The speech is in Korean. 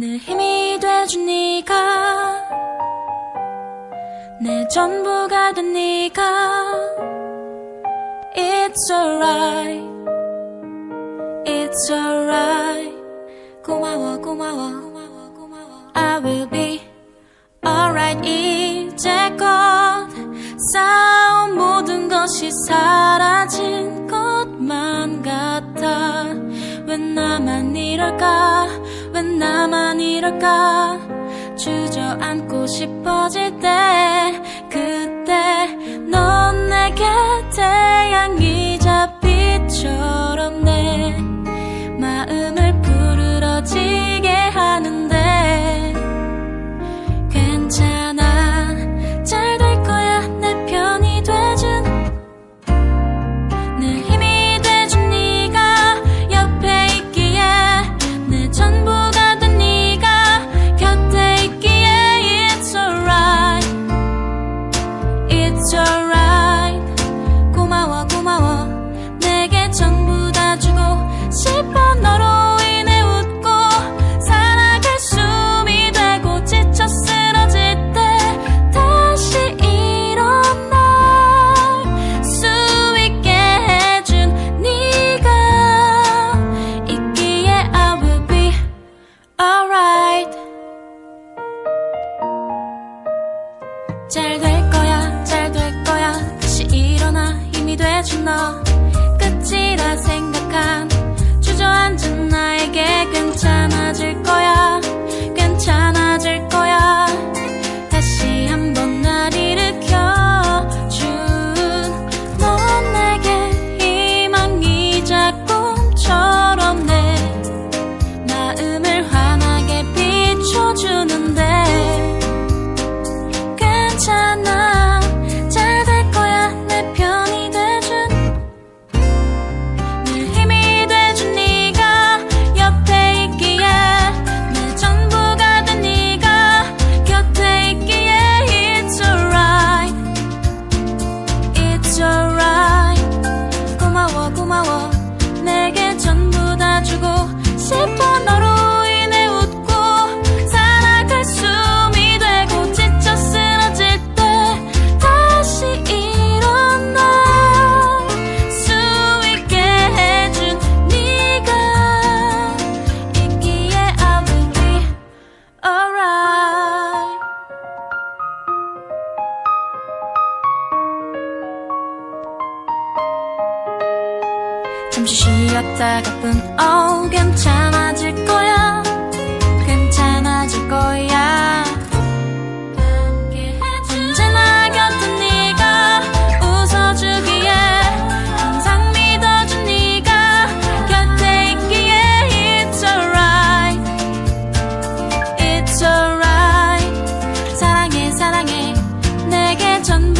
늘 힘이 돼준 네가 내 전부가 된 네가 It's alright. It's alright. 고마워 고마워. 고마워 고마워 I will be alright. 이제껏 쌓아온 모든 것이 사라진 왜 나만 이럴까? 왜 나만 이럴까? 주저앉고 싶어질 때 그 힘이 돼준 너 끝이라 생각한 주저앉은 나에게 괜찮아질 거야 괜찮아질 거야. 다시 한번 날 일으켜준 넌 내게 희망이자 꿈처럼 내 마음을 환하게 비춰주는데 잠시 쉬었다가 뿐. oh, 어, 괜찮아질 거야. 괜찮아질 거야. 언제나 곁에 네가 웃어주기에 항상 믿어준 네가 곁에 있기에 It's 사랑해 사랑해. 내게 전